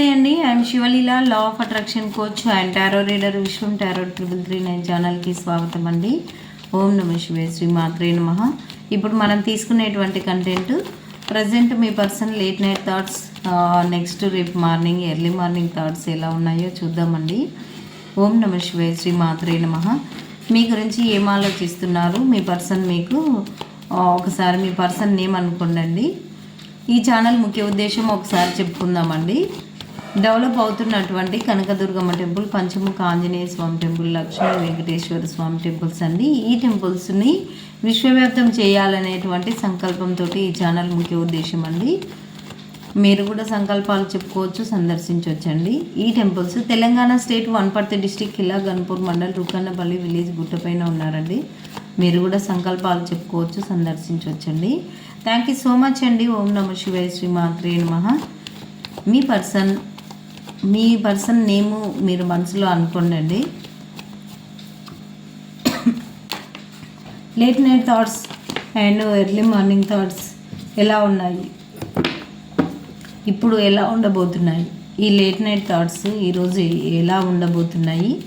నమస్తే అండి. I'm Sivaleela law of attraction coach and tarot reader Vishwam tarot triple three nine ఛానల్కి స్వాగతం అండి. ఓం నమ శివే శ్రీ మాత్రే నమ. ఇప్పుడు మనం తీసుకునేటువంటి కంటెంట్ ప్రజెంట్ మీ person late night thoughts next రేపు మార్నింగ్ ఎర్లీ మార్నింగ్ థాట్స్ ఎలా ఉన్నాయో చూద్దామండి. ఓం నమ శివే శ్రీ మాత్రే నమ. మీ గురించి ఏం ఆలోచిస్తున్నారు? మీ పర్సన్ మీకు ఒకసారి మీ పర్సన్ నేమ్ అనుకోండి ఈ ఛానల్ ముఖ్య ఉద్దేశం ఒకసారి చెప్పుకుందామండి. డెవలప్ అవుతున్నటువంటి Kanakadurgamma temple Panchamukha Anjaneya Swamy temple Lakshmi Venkateswara Swamy temples అండి. ఈ టెంపుల్స్ని విశ్వవ్యాప్తం చేయాలనేటువంటి సంకల్పంతో ఈ ఛానల్ ముఖ్య ఉద్దేశం అండి. మీరు కూడా సంకల్పాలు చెప్పుకోవచ్చు సందర్శించవచ్చండి ఈ temples Telangana state Wanaparthy district Kila Ghanpur mandal Rukannapalli village గుట్టపైన ఉన్నారండి. మీరు కూడా సంకల్పాలు చెప్పుకోవచ్చు సందర్శించవచ్చండి థ్యాంక్ యూ సో మచ్ అండి. ఓం నమ శివాయ శ్రీ మాత్రే నమ. మీ పర్సన్ మీ పర్సన్ నేము మీరు మనసులో అనుకోండి late night thoughts and early morning thoughts ఎలా ఉన్నాయి? ఇప్పుడు ఎలా ఉండబోతున్నాయి? ఈ లేట్ నైట్ థాట్స్ ఈరోజు ఎలా ఉండబోతున్నాయి?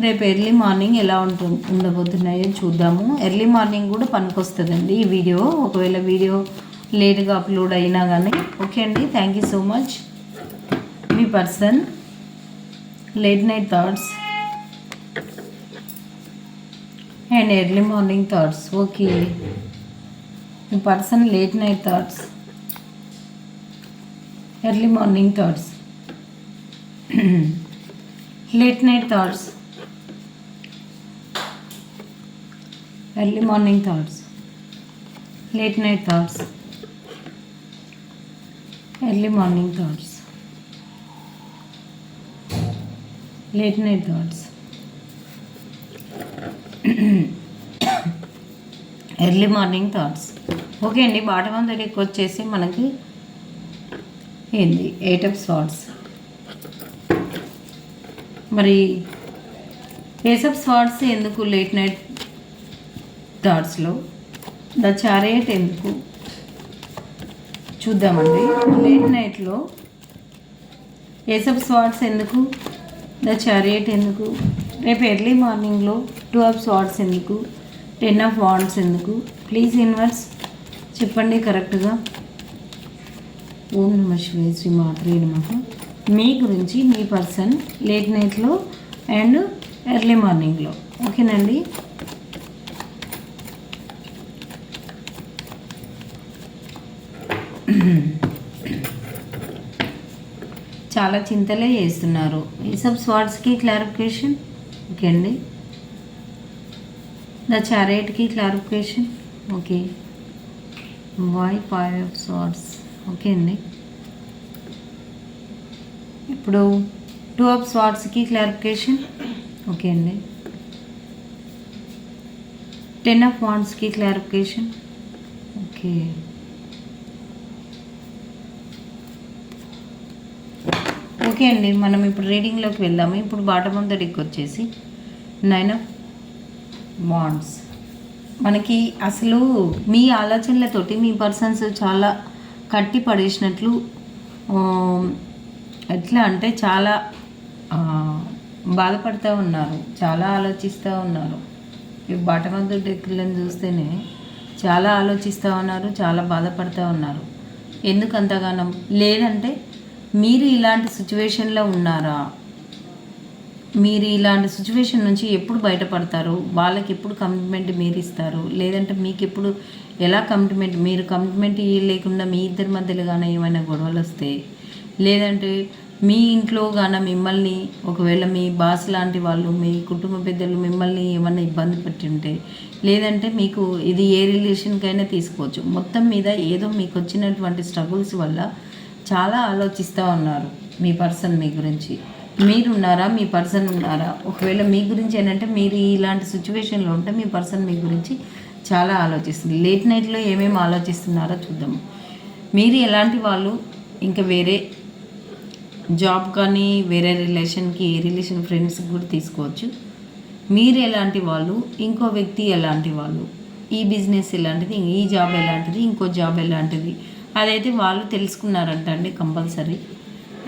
రేపు ఎర్లీ మార్నింగ్ ఎలా ఉంటు ఉండబోతున్నాయో చూద్దాము. ఎర్లీ మార్నింగ్ కూడా పనికొస్తుందండి ఈ వీడియో ఒకవేళ వీడియో లేట్గా అప్లోడ్ అయినా కానీ ఓకే అండి. Thank you so much angry person. Late night thoughts. And early morning thoughts. Okay. The person late night thoughts. Early morning thoughts. Late night thoughts. Early morning thoughts. Late night thoughts. Early morning thoughts. Late night thoughts okay morning thoughts okay అండి bottom of the వచ్చేసి మనకి ఏంది? Eight of swords మరి ace of swords ఎందుకు late night థాట్స్లో the chariot ఎందుకు? చూద్దామండి. Late నైట్లో ఏస్ ఆఫ్ స్వాట్స్ ఎందుకు ద చారియట్ ఎందుకు? రేపు ఎర్లీ మార్నింగ్లో టూ ఆఫ్ స్వార్డ్స్ ఎందుకు? టెన్ ఆఫ్ వాండ్స్ ఎందుకు? ప్లీజ్ ఇన్వర్స్ చెప్పండి కరెక్ట్గా ఓం నమ శివే శ్రీ మాత్రే నమ. మీ గురించి మీ పర్సన్ లేట్ నైట్లో అండ్ ఎర్లీ మార్నింగ్లో ఓకేనండి చాలా చింతలే చేస్తున్నారు. ఈ సబ్ స్వాట్స్కి క్లారిఫికేషన్? ఓకే అండి. The చారేట్కి clarification? Okay. Why five of swords? Okay అండి. ఇప్పుడు టూ ఆఫ్ స్వాట్స్కి క్లారిఫికేషన్? ఓకే అండి. టెన్ ఆఫ్ వాండ్స్కి క్లారిఫికేషన్? ఓకే. ఓకే అండి మనం ఇప్పుడు రీడింగ్లోకి వెళ్దాము. ఇప్పుడు బాటమ్ ఆఫ్ ద డెక్ వచ్చేసి నైన్ ఆఫ్ బాండ్స్ మనకి అసలు మీ ఆలోచనలతోటి మీ పర్సన్స్ చాలా కట్టి పడేసినట్లు ఎట్లా అంటే చాలా బాధపడుతూ ఉన్నారు చాలా ఆలోచిస్తూ ఉన్నారు. ఈ బాటమ్ ఆఫ్ ద డెక్లను చూస్తేనే చాలా ఆలోచిస్తూ ఉన్నారు చాలా బాధపడుతూ ఉన్నారు. ఎందుకు అంతగానం? లేదంటే మీరు ఇలాంటి సిచ్యువేషన్లో ఉన్నారా? మీరు ఇలాంటి సిచ్యువేషన్ నుంచి ఎప్పుడు బయటపడతారు? వాళ్ళకి ఎప్పుడు కమిట్మెంట్ మీరు ఇస్తారు? లేదంటే మీకు ఎప్పుడు ఎలా కమిట్మెంట్ మీరు కమిట్మెంట్ లేకుండా మీ ఇద్దరి మధ్యలో కానీ ఏమైనా గొడవలు వస్తే? లేదంటే మీ ఇంట్లో కానీ మిమ్మల్ని ఒకవేళ మీ బాస్ లాంటి వాళ్ళు మీ కుటుంబ పెద్దలు మిమ్మల్ని ఏమైనా ఇబ్బంది పెట్టి ఉంటే లేదంటే మీకు ఇది ఏ రిలేషన్కైనా తీసుకోవచ్చు. మొత్తం మీద ఏదో మీకు వచ్చినటువంటి స్ట్రగుల్స్ వల్ల చాలా ఆలోచిస్తూ ఉన్నారు మీ పర్సన్ మీ గురించి. మీరు ఉన్నారా మీ పర్సన్ ఉన్నారా? ఒకవేళ మీ గురించి ఏంటంటే మీరు ఇలాంటి సిచ్యువేషన్లో ఉంటే మీ పర్సన్ మీ గురించి చాలా ఆలోచిస్తుంది. లేట్ నైట్లో ఏమేమి ఆలోచిస్తున్నారో చూద్దాము మీరు ఎలాంటి వాళ్ళు? ఇంకా వేరే జాబ్ కానీ వేరే రిలేషన్కి ఏ రిలేషన్ ఫ్రెండ్స్కి కూడా తీసుకోవచ్చు. మీరు ఎలాంటి వాళ్ళు? ఇంకో వ్యక్తి ఎలాంటి వాళ్ళు? ఈ బిజినెస్ ఎలాంటిది? ఈ జాబ్ ఎలాంటిది? ఇంకో జాబ్ ఎలాంటిది? అదైతే వాళ్ళు తెలుసుకున్నారంట అండి కంపల్సరీ.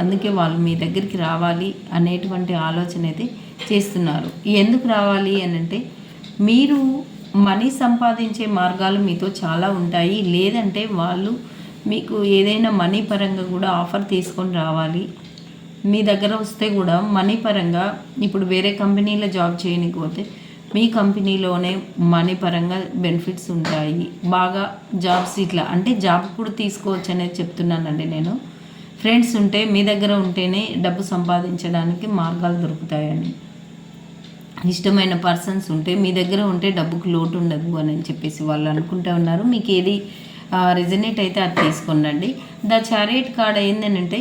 అందుకే వాళ్ళు మీ దగ్గరికి రావాలి అనేటువంటి ఆలోచన అయితే చేస్తున్నారు. ఎందుకు రావాలి అని అంటే మీరు మనీ సంపాదించే మార్గాలు మీతో చాలా ఉంటాయి. లేదంటే వాళ్ళు మీకు ఏదైనా మనీ పరంగా కూడా ఆఫర్ తీసుకొని రావాలి. మీ దగ్గర వస్తే కూడా మనీ పరంగా ఇప్పుడు వేరే కంపెనీలో జాబ్ చేయకపోతే మీ కంపెనీలోనే మనీ పరంగా బెనిఫిట్స్ ఉంటాయి. బాగా జాబ్స్ ఇట్లా అంటే జాబ్ కూడా తీసుకోవచ్చు అనేది చెప్తున్నానండి నేను. ఫ్రెండ్స్ ఉంటే మీ దగ్గర ఉంటేనే డబ్బు సంపాదించడానికి మార్గాలు దొరుకుతాయని ఇష్టమైన పర్సన్స్ ఉంటే మీ దగ్గర ఉంటే డబ్బుకు లోటు ఉండదు అని చెప్పేసి వాళ్ళు అనుకుంటూ ఉన్నారు. మీకు ఏది రిజనేట్ అయితే అది తీసుకోండి ద చారియట్ కార్డ్ ఏంటంటే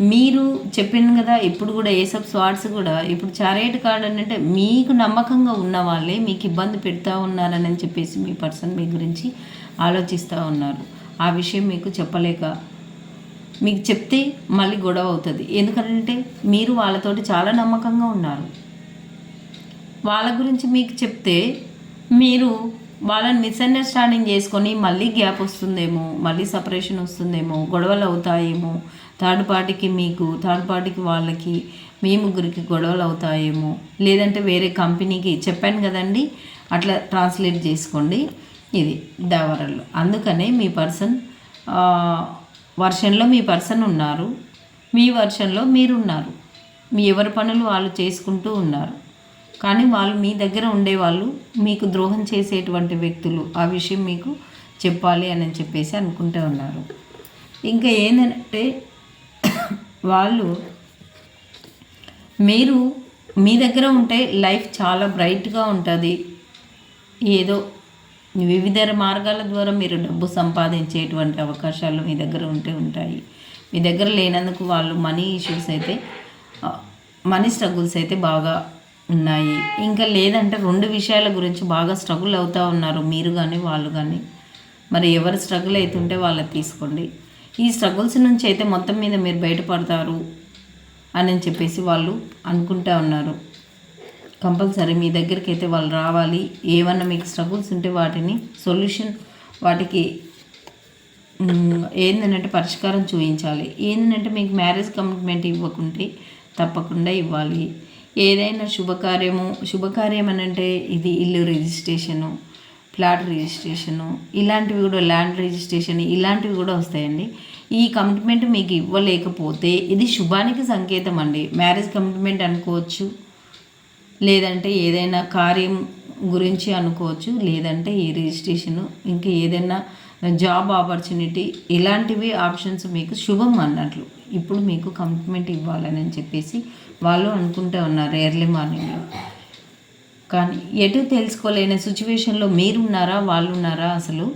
మీరు చెప్పాను కదా ఇప్పుడు కూడా ఏసప్ స్వాట్స్ కూడా ఇప్పుడు చారేట్ కార్డ్ అంటే మీకు నమ్మకంగా ఉన్న వాళ్ళే మీకు ఇబ్బంది పెడతా ఉన్నారని చెప్పేసి మీ పర్సన్ మీ గురించి ఆలోచిస్తూ ఉన్నారు. ఆ విషయం మీకు చెప్పలేక మీకు చెప్తే మళ్ళీ గొడవ అవుతుంది. ఎందుకంటే మీరు వాళ్ళతోటి చాలా నమ్మకంగా ఉన్నారు. వాళ్ళ గురించి మీకు చెప్తే మీరు వాళ్ళని మిస్అండర్స్టాండింగ్ చేసుకొని మళ్ళీ గ్యాప్ వస్తుందేమో మళ్ళీ సపరేషన్ వస్తుందేమో గొడవలు అవుతాయేమో థర్డ్ పార్టీకి మీకు థర్డ్ పార్టీకి వాళ్ళకి మీ ముగ్గురికి గొడవలు అవుతాయేమో? లేదంటే వేరే కంపెనీకి చెప్పాను కదండి అట్లా ట్రాన్స్లేట్ చేసుకోండి. ఇది దావరల్లో అందుకనే మీ పర్సన్ వర్షన్లో మీ పర్సన్ ఉన్నారు. మీ వర్షన్లో మీరున్నారు. మీ ఎవరి పనులు వాళ్ళు చేసుకుంటూ ఉన్నారు. కానీ వాళ్ళు మీ దగ్గర ఉండేవాళ్ళు మీకు ద్రోహం చేసేటువంటి వ్యక్తులు. ఆ విషయం మీకు చెప్పాలి అని చెప్పేసి అనుకుంటూ ఉన్నారు. ఇంకా ఏంటంటే వాళ్ళు మీరు మీ దగ్గర ఉంటే లైఫ్ చాలా బ్రైట్గా ఉంటుంది. ఏదో వివిధ మార్గాల ద్వారా మీరు డబ్బు సంపాదించేటువంటి అవకాశాలు మీ దగ్గర ఉంటే ఉంటాయి. మీ దగ్గర లేనందుకు వాళ్ళు మనీ ఇష్యూస్ అయితే మనీ స్ట్రగుల్స్ అయితే బాగా ఉన్నాయి. ఇంకా లేదంటే రెండు విషయాల గురించి బాగా స్ట్రగుల్ అవుతూ ఉన్నారు మీరు కానీ వాళ్ళు కానీ మరి ఎవరు స్ట్రగుల్ అవుతుంటే వాళ్ళకి తీసుకోండి. ఈ స్ట్రగుల్స్ నుంచి అయితే మొత్తం మీద మీరు బయటపడతారు అని చెప్పేసి వాళ్ళు అనుకుంటా ఉన్నారు. కంపల్సరీ మీ దగ్గరికి అయితే వాళ్ళు రావాలి. ఏమన్నా మీకు స్ట్రగుల్స్ ఉంటే వాటిని సొల్యూషన్ వాటికి ఏంటంటే పరిష్కారం చూపించాలి. ఏంటంటే మీకు మ్యారేజ్ కమిట్మెంట్ ఇవ్వకుంటే తప్పకుండా ఇవ్వాలి. ఏదైనా శుభకార్యము శుభకార్యం అని అంటే ఇది ఇల్లు రిజిస్ట్రేషను ఫ్లాట్ రిజిస్ట్రేషను ఇలాంటివి కూడా ల్యాండ్ రిజిస్ట్రేషన్ ఇలాంటివి కూడా వస్తాయండి. ఈ కమిట్మెంట్ మీకు ఇవ్వలేకపోతే ఇది శుభానికి సంకేతం అండి. మ్యారేజ్ కమిట్మెంట్ అనుకోవచ్చు లేదంటే ఏదైనా కార్యం గురించి అనుకోవచ్చు లేదంటే ఈ రిజిస్ట్రేషను ఇంకా ఏదైనా జాబ్ ఆపర్చునిటీ ఇలాంటివి ఆప్షన్స్ మీకు శుభం అన్నట్లు. ఇప్పుడు మీకు కమిట్మెంట్ ఇవ్వాలని చెప్పేసి వాళ్ళు అనుకుంటూ ఉన్నారు ఎర్లీ మార్నింగ్లో కానీ ఎటు తెలుసుకోలేని సిచ్యువేషన్లో మీరున్నారా వాళ్ళు ఉన్నారా అసలు?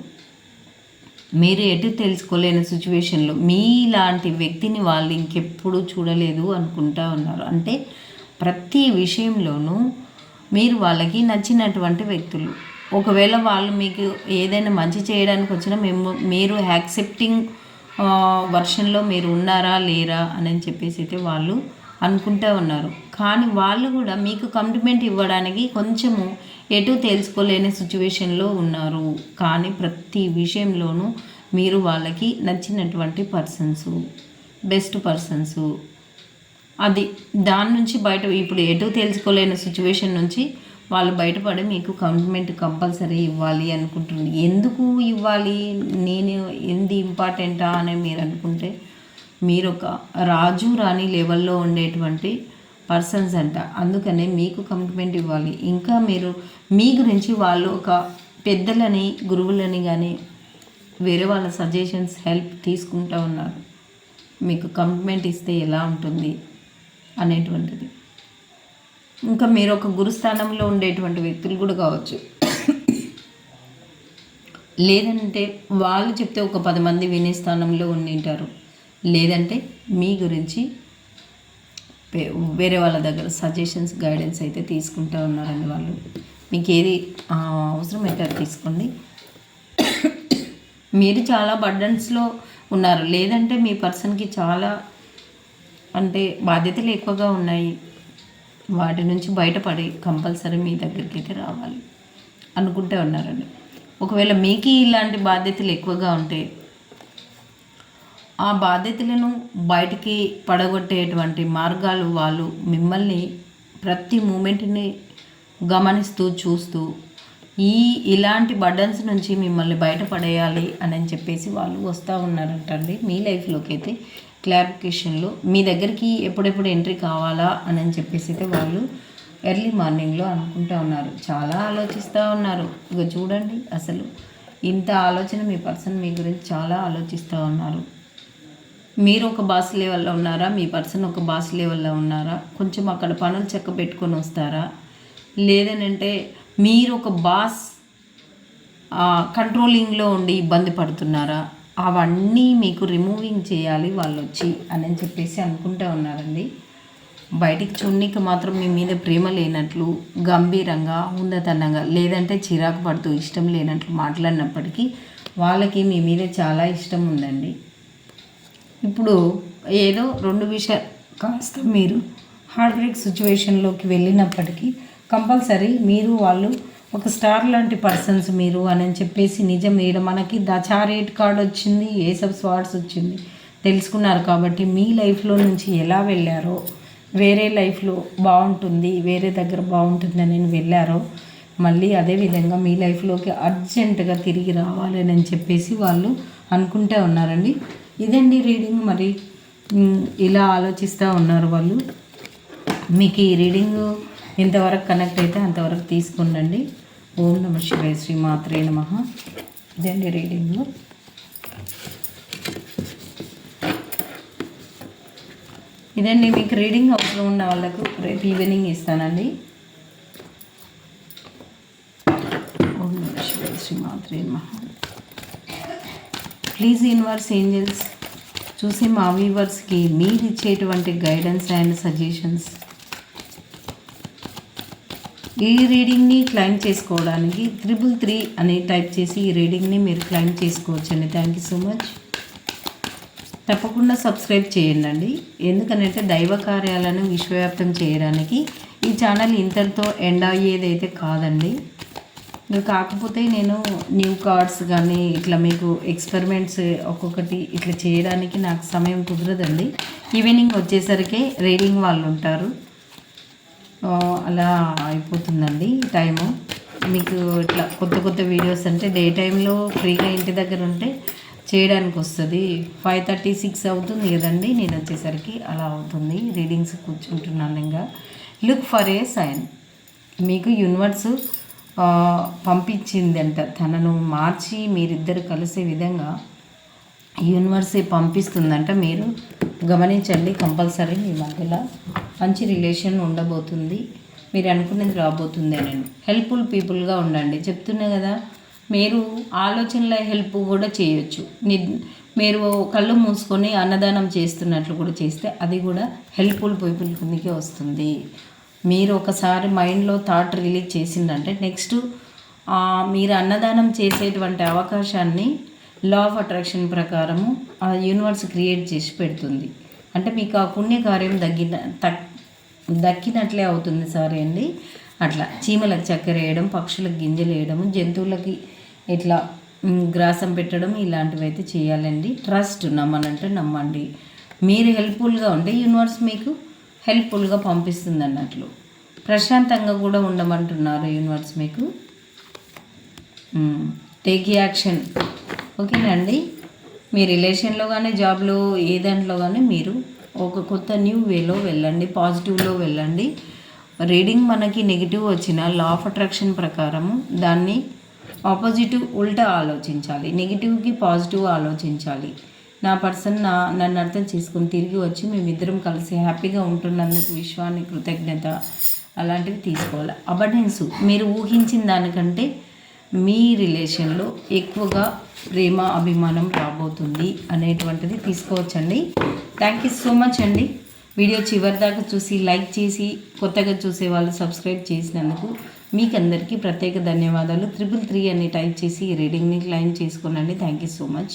మీరు ఎటు తెలుసుకోలేని సిచ్యువేషన్లో మీలాంటి వ్యక్తిని వాళ్ళు ఇంకెప్పుడు చూడలేదు అనుకుంటా ఉన్నారు. అంటే ప్రతి విషయంలోనూ మీరు వాళ్ళకి నచ్చినటువంటి వ్యక్తులు. ఒకవేళ వాళ్ళు మీకు ఏదైనా మంచి చేయడానికి వచ్చినా మేము మీరు యాక్సెప్టింగ్ వర్షన్లో మీరు ఉన్నారా లేరా అని చెప్పేసి అయితే వాళ్ళు అనుకుంటూ ఉన్నారు. కానీ వాళ్ళు కూడా మీకు కమిట్మెంట్ ఇవ్వడానికి కొంచెము ఎటు తెలుసుకోలేని సిచ్యువేషన్లో ఉన్నారు. కానీ ప్రతి విషయంలోనూ మీరు వాళ్ళకి నచ్చినటువంటి పర్సన్సు బెస్ట్ పర్సన్సు అది దాని నుంచి బయట ఇప్పుడు ఎటు తెలుసుకోలేని సిచ్యువేషన్ నుంచి వాళ్ళు బయటపడి మీకు కమిట్మెంట్ కంపల్సరీ ఇవ్వాలి అనుకుంటుంది ఎందుకు ఇవ్వాలి? నేను ఎంది ఇంపార్టెంటా అని మీరు అనుకుంటే మీరు ఒక రాజు రాణి లెవెల్లో ఉండేటువంటి పర్సన్స్ అంట. అందుకనే మీకు కమిట్మెంట్ ఇవ్వాలి. ఇంకా మీరు మీ గురించి వాళ్ళు ఒక పెద్దలని గురువులని కానీ వేరే వాళ్ళ సజెషన్స్ హెల్ప్ తీసుకుంటూ ఉన్నారు. మీకు కమిట్మెంట్ ఇస్తే ఎలా ఉంటుంది అనేటువంటిది. ఇంకా మీరు ఒక గురుస్థానంలో ఉండేటువంటి వ్యక్తులు కూడా కావచ్చు. లేదంటే వాళ్ళు చెప్తే ఒక పది మంది వినే స్థానంలో ఉండింటారు. లేదంటే మీ గురించి వేరే వాళ్ళ దగ్గర సజెషన్స్ గైడెన్స్ అయితే తీసుకుంటూ ఉన్నారండి వాళ్ళు. మీకు ఏది అవసరమైతే అది తీసుకోండి. మీరు చాలా బర్డన్స్లో ఉన్నారు. లేదంటే మీ పర్సన్కి చాలా అంటే బాధ్యతలు ఎక్కువగా ఉన్నాయి. వాటి నుంచి బయటపడి కంపల్సరీ మీ దగ్గరికి అయితే రావాలి అనుకుంటే ఉన్నారండి. ఒకవేళ మీకు ఇలాంటి బాధ్యతలు ఎక్కువగా ఉంటే ఆ బాధ్యతలను బయటికి పడగొట్టేటువంటి మార్గాలు వాళ్ళు మిమ్మల్ని ప్రతి మూమెంట్ని గమనిస్తూ చూస్తూ ఈ ఇలాంటి బర్డన్స్ నుంచి మిమ్మల్ని బయటపడేయాలి అని చెప్పేసి వాళ్ళు వస్తూ ఉన్నారంటండి. మీ లైఫ్లోకి అయితే క్లారిఫికేషన్లో మీ దగ్గరికి ఎప్పుడెప్పుడు ఎంట్రీ కావాలా అని చెప్పేసి అయితే వాళ్ళు ఎర్లీ మార్నింగ్లో అనుకుంటూ ఉన్నారు. చాలా ఆలోచిస్తూ ఉన్నారు. ఇక చూడండి అసలు ఇంత ఆలోచన మీ పర్సన్ మీ గురించి చాలా ఆలోచిస్తూ ఉన్నారు. మీరు ఒక బాస్ లెవెల్లో ఉన్నారా? మీ పర్సన్ ఒక బాస్ లెవెల్లో ఉన్నారా? కొంచెం అక్కడ పనులు చెక్క పెట్టుకొని వస్తారా? లేదనంటే మీరు ఒక బాస్ కంట్రోలింగ్లో ఉండి ఇబ్బంది పడుతున్నారా? అవన్నీ మీకు రిమూవింగ్ చేయాలి వాళ్ళు వచ్చి అని చెప్పేసి అనుకుంటూ ఉన్నారండి. బయటికి చూడనికి మాత్రం మీ మీద ప్రేమ లేనట్లు గంభీరంగా ఉన్నతనంగా లేదంటే చిరాకు పడుతూ ఇష్టం లేనట్లు మాట్లాడినప్పటికీ వాళ్ళకి మీ మీద చాలా ఇష్టం ఉందండి. ఇప్పుడు ఏదో రెండు విషయాలు కాస్త మీరు హార్ట్ బ్రేక్ సిచ్యువేషన్లోకి వెళ్ళినప్పటికీ కంపల్సరీ మీరు వాళ్ళు ఒక స్టార్ లాంటి పర్సన్స్ మీరు అని చెప్పేసి నిజం వేయడం. మనకి దచారేట్ కార్డ్ వచ్చింది ఏసబ్ స్వార్డ్స్ వచ్చింది. తెలుసుకున్నారు కాబట్టి మీ లైఫ్లో నుంచి ఎలా వెళ్ళారో వేరే లైఫ్లో బాగుంటుంది వేరే దగ్గర బాగుంటుంది అని వెళ్ళారో మళ్ళీ అదే విధంగా మీ లైఫ్లోకి అర్జెంటుగా తిరిగి రావాలని అని చెప్పేసి వాళ్ళు అనుకుంటే ఉన్నారండి. ఇదండి రీడింగ్ మరి. ఇలా ఆలోచిస్తూ ఉన్నారు వాళ్ళు. మీకు ఈ రీడింగ్ ఎంతవరకు కనెక్ట్ అయితే అంతవరకు తీసుకుండండి. ఓం నమ శివాయ శ్రీ మాత్రే నమ. ఇదండి రీడింగ్. ఇదండి మీకు రీడింగ్ అవసరం ఉన్న వాళ్ళకు రేపు ఈవినింగ్ ఇస్తానండి. Om Shri please universe angels చూసి మా వీవర్స్కి మీరు ఇచ్చేటువంటి గైడెన్స్ అండ్ సజెషన్స్ ఈ రీడింగ్ని క్లైమ్ చేసుకోవడానికి త్రిబుల్ త్రీ అని టైప్ చేసి ఈ రీడింగ్ని మీరు క్లైమ్ చేసుకోవచ్చండి. థ్యాంక్ యూ సో మచ్ తప్పకుండా సబ్స్క్రైబ్ చేయండి ఎందుకనంటే దైవ కార్యాలను విశ్వవ్యాప్తం చేయడానికి ఈ ఛానల్ ఇంతటితో ఎండ్ అయ్యేదైతే కాదండి. కాకపోతే నేను న్యూ కార్డ్స్ కానీ ఇట్లా మీకు ఎక్స్పెరిమెంట్స్ ఒక్కొక్కటి ఇట్లా చేయడానికి నాకు సమయం కుదరదండి. ఈవినింగ్ వచ్చేసరికి రీడింగ్ వాళ్ళు ఉంటారు. అలా అయిపోతుందండి టైము. మీకు ఇట్లా కొత్త కొత్త వీడియోస్ అంటే డే టైంలో ఫ్రీగా ఇంటి దగ్గర ఉంటే చేయడానికి వస్తుంది. ఫైవ్ థర్టీ సిక్స్ అవుతుంది కదండి నేను వచ్చేసరికి అలా అవుతుంది. రీడింగ్స్ కూర్చుంటున్నాను ఇంకా. Look for a sign. మీకు యూనివర్స్ పంపించిందంట. తనను మార్చి మీరిద్దరు కలిసే విధంగా యూనివర్సే పంపిస్తుందంట. మీరు గమనించండి కంపల్సరీ మీ మధ్యలో మంచి రిలేషన్ ఉండబోతుంది. మీరు అనుకున్నది రాబోతుంది అని హెల్ప్ఫుల్ పీపుల్గా ఉండండి. చెప్తున్నా కదా మీరు ఆలోచనల హెల్ప్ కూడా చేయొచ్చు. మీరు కళ్ళు మూసుకొని అన్నదానం చేస్తున్నట్లు కూడా చేస్తే అది కూడా హెల్ప్ఫుల్ పీపుల్ కిందకే వస్తుంది. మీరు ఒకసారి మైండ్లో థాట్ రిలీజ్ చేసిందంటే నెక్స్ట్ మీరు అన్నదానం చేసేటువంటి అవకాశాన్ని లా ఆఫ్ అట్రాక్షన్ ప్రకారము ఆ యూనివర్స్ క్రియేట్ చేసి పెడుతుంది. అంటే మీకు ఆ పుణ్యకార్యం దగ్గిన దక్కినట్లే అవుతుంది సరే అండి. అట్లా చీమలకు చక్కెర వేయడం పక్షులకు గింజలు వేయడం జంతువులకి ఇట్లా గ్రాసం పెట్టడం ఇలాంటివి అయితే చేయాలండి. ట్రస్ట్ నమ్మనంటే నమ్మండి. మీరు హెల్ప్ఫుల్గా ఉంటే యూనివర్స్ మీకు హెల్ప్ఫుల్గా పంపిస్తుంది అన్నట్లు ప్రశాంతంగా కూడా ఉండమంటున్నారు యూనివర్స్ మీకు. Take action. ఓకేనండి మీ రిలేషన్లో కానీ జాబ్లో ఏ దాంట్లో కానీ మీరు ఒక కొత్త న్యూ వేలో వెళ్ళండి పాజిటివ్లో వెళ్ళండి. రీడింగ్ మనకి నెగిటివ్ వచ్చిన లా ఆఫ్ అట్రాక్షన్ ప్రకారము దాన్ని ఆపోజిటివ్ ఉల్టా ఆలోచించాలి. నెగిటివ్కి పాజిటివ్ ఆలోచించాలి. నా పర్సన్ నా నన్ను అర్థం చేసుకుని తిరిగి వచ్చి మేమిద్దరం కలిసి హ్యాపీగా ఉంటున్నందుకు విశ్వాన్ని కృతజ్ఞత అలాంటివి తీసుకోవాలి. అబడెన్స్ మీరు ఊహించిన దానికంటే మీ రిలేషన్లో ఎక్కువగా ప్రేమ అభిమానం రాబోతుంది అనేటువంటిది తీసుకోవచ్చండి. థ్యాంక్ యూ సో మచ్ అండి. వీడియో చివరి దాకా చూసి లైక్ చేసి కొత్తగా చూసే వాళ్ళు సబ్స్క్రైబ్ చేసినందుకు మీకు అందరికీ ప్రత్యేక ధన్యవాదాలు. త్రిపుల్ త్రీ అని టైప్ చేసి రీడింగ్ని క్లైమ్ చేసుకోనండి. Thank you so much